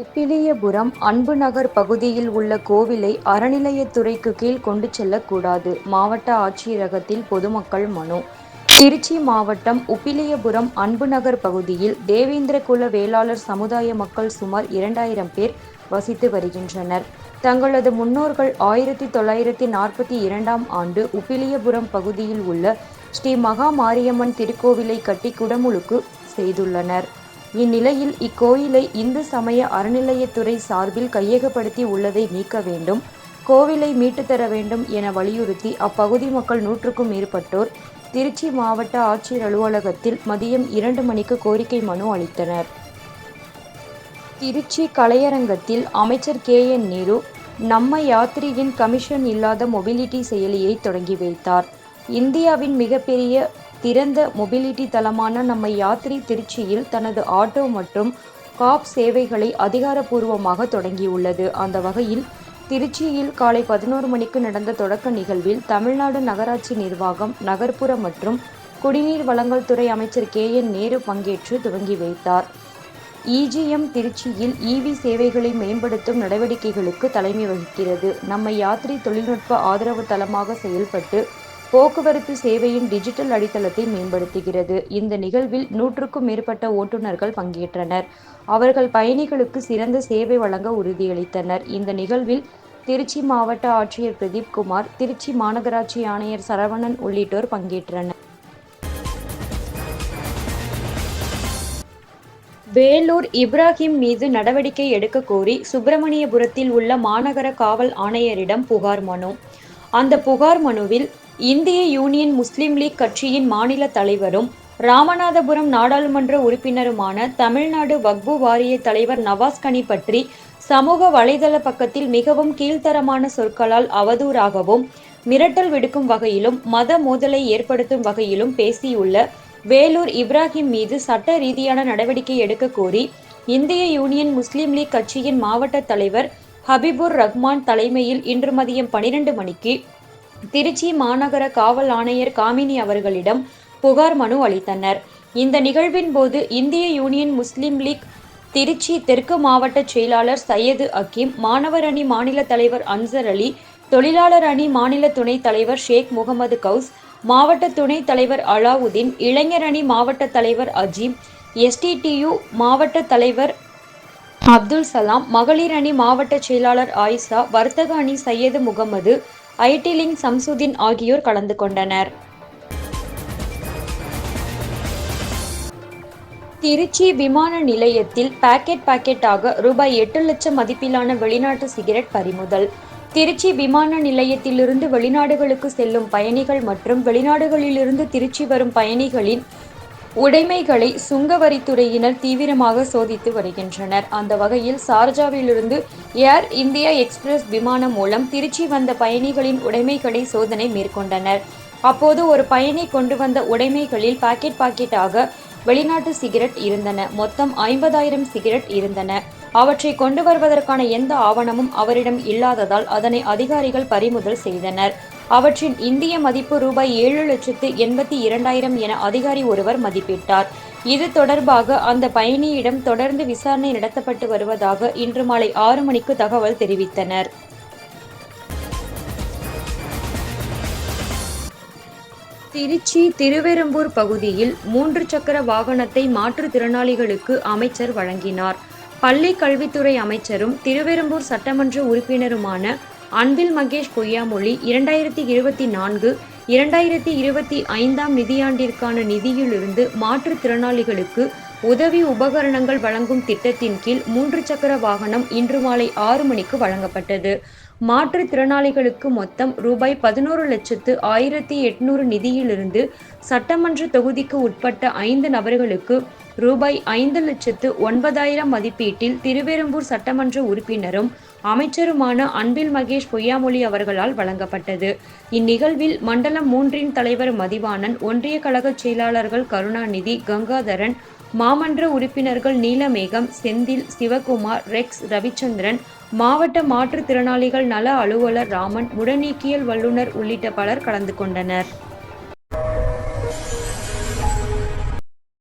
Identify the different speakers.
Speaker 1: உப்பிலியபுரம் அன்புநகர் பகுதியில் உள்ள கோவிலை அறநிலையத்துறைக்கு கீழ் கொண்டு செல்லக்கூடாது மாவட்ட ஆட்சியரகத்தில் பொதுமக்கள் மனு திருச்சி மாவட்டம் உப்பிலியபுரம் அன்புநகர் பகுதியில் தேவேந்திரகுல வேளாளர் சமுதாய மக்கள் சுமார் இரண்டாயிரம் பேர் வசித்து வருகின்றனர். தங்களது முன்னோர்கள் ஆயிரத்தி தொள்ளாயிரத்தி நாற்பத்தி இரண்டாம் ஆண்டு உப்பிலியபுரம் பகுதியில் உள்ள ஸ்ரீ மகா மாரியம்மன் திருக்கோவிலை கட்டி குடமுழுக்கு செய்துள்ளனர். இந்நிலையில் இக்கோயிலை இந்து சமய அறநிலையத்துறை சார்பில் கையகப்படுத்தி உள்ளதை நீக்க வேண்டும் கோவிலை மீட்டுத்தர வேண்டும் என வலியுறுத்தி அப்பகுதி மக்கள் நூற்றுக்கும் மேற்பட்டோர் திருச்சி மாவட்ட ஆட்சியர் அலுவலகத்தில் மதியம் இரண்டு மணிக்கு கோரிக்கை மனு அளித்தனர். திருச்சி கலையரங்கத்தில் அமைச்சர் கே. என். நேரு நம்ம யாத்திரியின் கமிஷன் இல்லாத மொபிலிட்டி செயலியை தொடங்கி வைத்தார். இந்தியாவின் மிகப்பெரிய திறந்த மொபிலிட்டி தளமான நம்ம யாத்ரி திருச்சியில் தனது ஆட்டோ மற்றும் காப் சேவைகளை அதிகாரப்பூர்வமாக தொடங்கியுள்ளது. அந்த வகையில் திருச்சியில் காலை பதினோரு மணிக்கு நடந்த தொடக்க நிகழ்வில் தமிழ்நாடு நகராட்சி நிர்வாகம் நகர்ப்புற மற்றும் குடிநீர் வழங்கல் துறை அமைச்சர் கே. என். நேரு பங்கேற்று துவங்கி வைத்தார். இஜிஎம் திருச்சியில் இவி சேவைகளை மேம்படுத்தும் நடவடிக்கைகளுக்கு தலைமை வகிக்கிறது. நம்ம யாத்ரி தொழில்நுட்ப ஆதரவு தளமாக செயல்பட்டு போக்குவரத்து சேவையின் டிஜிட்டல் அடித்தளத்தை மேம்படுத்துகிறது. இந்த நிகழ்வில் நூற்றுக்கும் மேற்பட்ட ஓட்டுநர்கள் பங்கேற்றனர். அவர்கள் பயணிகளுக்கு சிறந்த சேவை வழங்க உறுதியளித்தனர். இந்த நிகழ்வில் திருச்சி மாவட்ட ஆட்சியர் பிரதீப் குமார் திருச்சி மாநகராட்சி ஆணையர் சரவணன் உள்ளிட்டோர் பங்கேற்றனர். வேலூர் இப்ராஹிம் மீது நடவடிக்கை எடுக்க கோரி சுப்பிரமணியபுரத்தில் உள்ள மாநகர காவல் ஆணையரிடம் புகார் மனு அந்த புகார் மனுவில் இந்திய யூனியன் முஸ்லீம் லீக் கட்சியின் மாநில தலைவரும் ராமநாதபுரம் நாடாளுமன்ற உறுப்பினருமான தமிழ்நாடு வக்பு வாரிய தலைவர் நவாஸ் கனி பற்றி சமூக வலைதள பக்கத்தில் மிகவும் கீழ்த்தரமான சொற்களால் அவதூறாகவும் மிரட்டல் விடுக்கும் வகையிலும் மத மோதலை ஏற்படுத்தும் வகையிலும் பேசியுள்ள வேலூர் இப்ராஹிம் மீது சட்ட ரீதியான நடவடிக்கை எடுக்க கோரி இந்திய யூனியன் முஸ்லீம் லீக் கட்சியின் மாவட்ட தலைவர் ஹபிபுர் ரஹ்மான் தலைமையில் இன்று மதியம் பனிரெண்டு மணிக்கு திருச்சி மாநகர காவல் ஆணையர் காமினி அவர்களிடம் புகார் மனு அளித்தனர். இந்த நிகழ்வின் போது இந்திய யூனியன் முஸ்லீம் லீக் திருச்சி தெற்கு மாவட்ட செயலாளர் சையது அக்கீம் மாணவர் அணி மாநில தலைவர் அன்சர் அலி தொழிலாளர் அணி மாநில துணைத் தலைவர் ஷேக் முகமது கவுஸ் மாவட்ட துணைத் தலைவர் அலாவுதீன் இளைஞர் அணி மாவட்ட தலைவர் அஜீம் எஸ்டிடியு மாவட்ட தலைவர் அப்துல் சலாம் மகளிர் அணி மாவட்ட செயலாளர் ஆயிஷா வர்த்தக அணி சையது முகமது ஐடி சம்சுதீன் ஆகியோர் கலந்து கொண்டனர். திருச்சி விமான நிலையத்தில் பாக்கெட் பாக்கெட்டாக ரூபாய் எட்டு லட்சம் மதிப்பிலான வெளிநாட்டு சிகரெட் பறிமுதல் திருச்சி விமான நிலையத்திலிருந்து வெளிநாடுகளுக்கு செல்லும் பயணிகள் மற்றும் வெளிநாடுகளிலிருந்து திருச்சி வரும் பயணிகளின் உடைமைகளை சுங்கவரித்துறையினர் தீவிரமாக சோதித்து வருகின்றனர். அந்த வகையில் சார்ஜாவிலிருந்து ஏர் இந்தியா எக்ஸ்பிரஸ் விமானம் மூலம் திருச்சி வந்த பயணிகளின் உடைமைகளை சோதனை மேற்கொண்டனர். அப்போது ஒரு பயணி கொண்டு வந்த உடைமைகளில் பாக்கெட் பாக்கெட்டாக வெளிநாட்டு சிகரெட் இருந்தன. மொத்தம் ஐம்பதாயிரம் சிகரெட் இருந்தன. அவற்றை கொண்டு வருவதற்கான எந்த ஆவணமும் அவரிடம் இல்லாததால் அதனை அதிகாரிகள் பறிமுதல் செய்தனர். அவற்றின் இந்திய மதிப்பு ரூபாய் ஏழு லட்சத்து எண்பத்தி இரண்டாயிரம் என அதிகாரி ஒருவர் மதிப்பிட்டார். இது தொடர்பாக அந்த பயணியிடம் தொடர்ந்து விசாரணை நடத்தப்பட்டு வருவதாக இன்று மாலை ஆறு மணிக்கு தகவல் தெரிவித்தனர். திருச்சி திருவெறும்பூர் பகுதியில் மூன்று சக்கர வாகனத்தை மாற்றுத்திறனாளிகளுக்கு அமைச்சர் வழங்கினார். பள்ளி கல்வித்துறை அமைச்சரும் திருவெரும்பூர் சட்டமன்ற உறுப்பினருமான அன்பில் மகேஷ் பொய்யாமொழி இரண்டாயிரத்தி இருபத்தி நான்கு இரண்டாயிரத்தி இருபத்தி ஐந்தாம் நிதியாண்டிற்கான நிதியிலிருந்து மாற்றுத்திறனாளிகளுக்கு உதவி உபகரணங்கள் வழங்கும் திட்டத்தின் கீழ் மூன்று சக்கர வாகனம் இன்று மாலை ஆறு மணிக்கு வழங்கப்பட்டது. மாற்றுத்திறனாளிகளுக்கு மொத்தம் ரூபாய் பதினோரு லட்சத்து ஆயிரத்தி எட்நூறு நிதியிலிருந்து சட்டமன்ற தொகுதிக்கு உட்பட்ட ஐந்து நபர்களுக்கு ரூபாய் ஐந்து லட்சத்து ஒன்பதாயிரம் மதிப்பீட்டில் திருவெறும்பூர் சட்டமன்ற உறுப்பினரும் அமைச்சருமான அன்பில் மகேஷ் பொய்யாமொழி அவர்களால் வழங்கப்பட்டது. இந்நிகழ்வில் மண்டலம் மூன்றின் தலைவர் மதிவாணன் ஒன்றிய கழக செயலாளர்கள் கருணாநிதி கங்காதரன் மாமன்ற உறுப்பினர்கள் நீலமேகம் செந்தில் சிவகுமார் ரெக்ஸ் ரவிச்சந்திரன் மாவட்ட மாற்றுத்திறனாளிகள் நல அலுவலர் ராமன் முடநீக்கியல் வல்லுனர் உள்ளிட்ட பலர் கலந்து கொண்டனர்.